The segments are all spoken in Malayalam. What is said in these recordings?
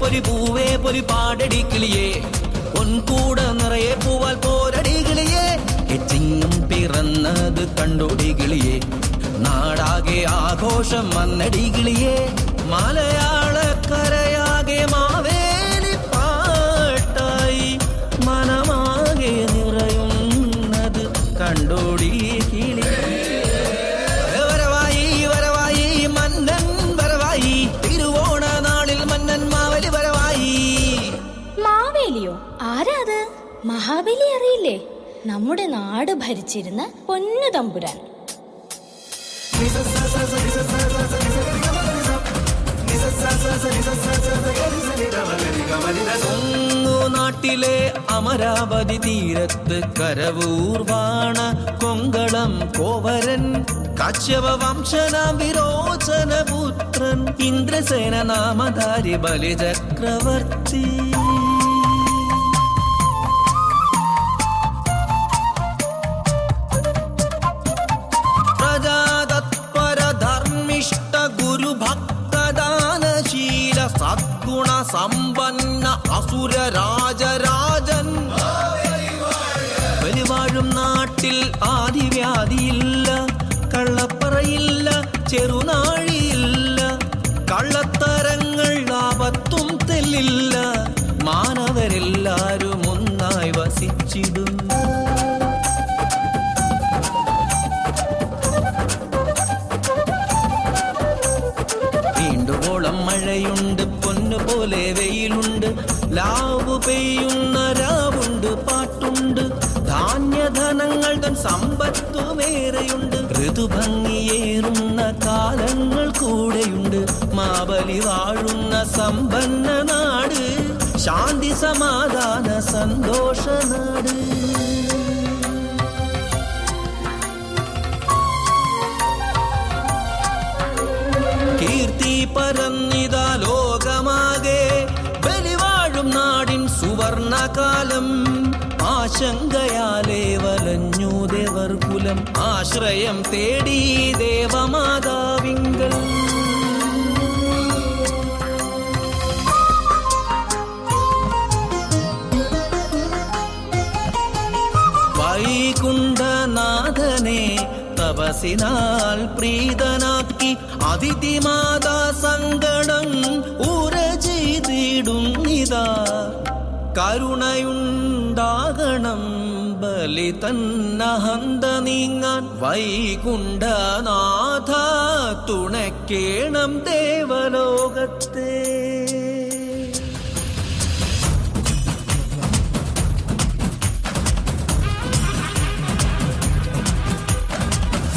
പൊരി പൂവേ പൊരി പാടടി കിളിയേ. പൊൻകൂട നിറയെ പൂവാൽ പോരടി കിളിയേ. ചിങ്ങം പിറന്നത് കണ്ടോടി കിളിയേ. നാടാകെ ആഘോഷം വന്നടി കിളിയേ. മലയാളക്കരയാകെ മാവേലി മഹാബലി അറിയില്ലേ? നമ്മുടെ നാട് ഭരിച്ചിരുന്ന പൊന്നു തമ്പുരാൻ. നാട്ടിലെ അമരാവതി തീരത്ത് കരവൂർവാണ കൊങ്കളം കോവരൻ കാശ്യപ വംശന വിരോചന പുത്രൻ ഇന്ദ്രസേന നാമധാരി ബലിചക്രവർത്തി. അസുര രാജരാജൻ ബലിവാഴും നാട്ടിൽ ആദിവ്യാധിയില്ല. കള്ളപ്പറയില്ല ചെറുനാഴിയില്ല. കള്ളത്തരങ്ങൾ ലാഭത്തും തെല്ലില്ല. മാനവരെല്ലാരും ഒന്നായി വസിച്ചിടും. മഴയുണ്ട് പൊന്നുപോലെ വെയിലുണ്ട്. ലാവ് പെയ്യുന്ന രാവുണ്ട് പാട്ടുണ്ട്. ധാന്യധനങ്ങൾ തൻ സമ്പത്തുമേറെയുണ്ട് ഋതുഭംഗിയേറുന്ന കാലങ്ങൾ കൂടെയുണ്ട്. മാബലി വാഴുന്ന സമ്പന്ന നാട് ശാന്തി സമാധാന സന്തോഷ നാട്. കീർത്തി പരന്നിത ആശങ്കയാലേ വലഞ്ഞു ദേവർകുലം ആശ്രയം തേടി ദേവമാതാവിങ്കൽ. വൈകുണ്ഠനാഥനെ തപസിനാൽ പ്രീതനാക്കി അതിഥിമാതാ സങ്കടം ഉര ചെയ്തിടുന്നിതാ കരുണയുണ്ടാകണം. ബലി തന്നഹന്ത നീങ്ങാൻ വൈകുണ്ഠനാഥ തുണക്കേണം ദേവലോകത്തെ.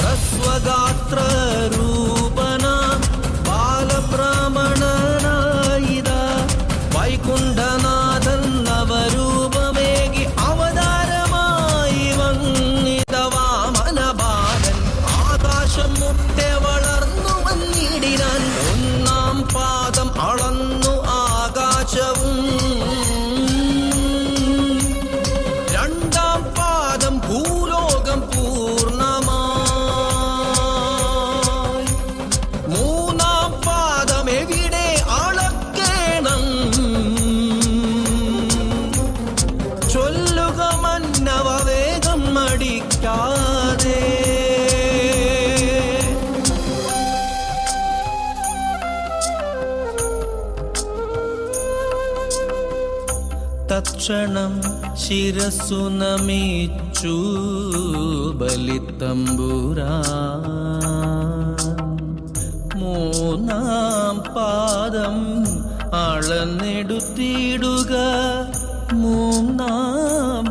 സസ്വഗാത്ര തക്ഷണം ശിരസു നമിച്ചു ബലിത്തമ്പുരാ മൂന്നാം പാദം അളന്നെടുത്തിടുക. മൂന്നാം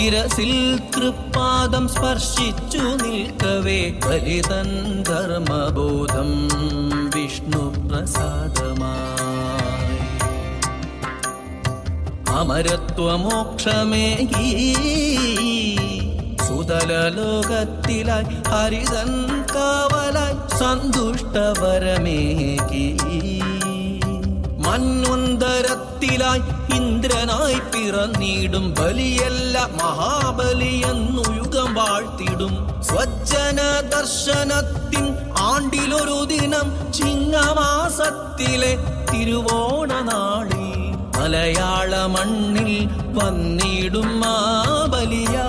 ശിരസിൽ തൃപ്പാദം സ്പർശിച്ചു നിൽക്കവേ ബലിതൻ ധർമ്മബോധം വിഷ്ണു പ്രസാദമായി. അമരത്വമോക്ഷമേകി സുതല ലോകത്തിലായി ഹരിതൻ കാവലായി സന്തുഷ്ടവരമേകി മന്വന്തരത്തിലായി ഇന്ദ്രനായി പിറന്നിടും ബലിയല്ല മഹാബലി എന്നു യുഗം വാഴ്ത്തിടും. സ്വജ്ജന ദർശനത്തിൻ ആണ്ടിലൊരു ദിനം ചിങ്ങമാസത്തിലെ തിരുവോണ നാളിൽ മലയാള മണ്ണിൽ വന്നിടും മാബലിയാ.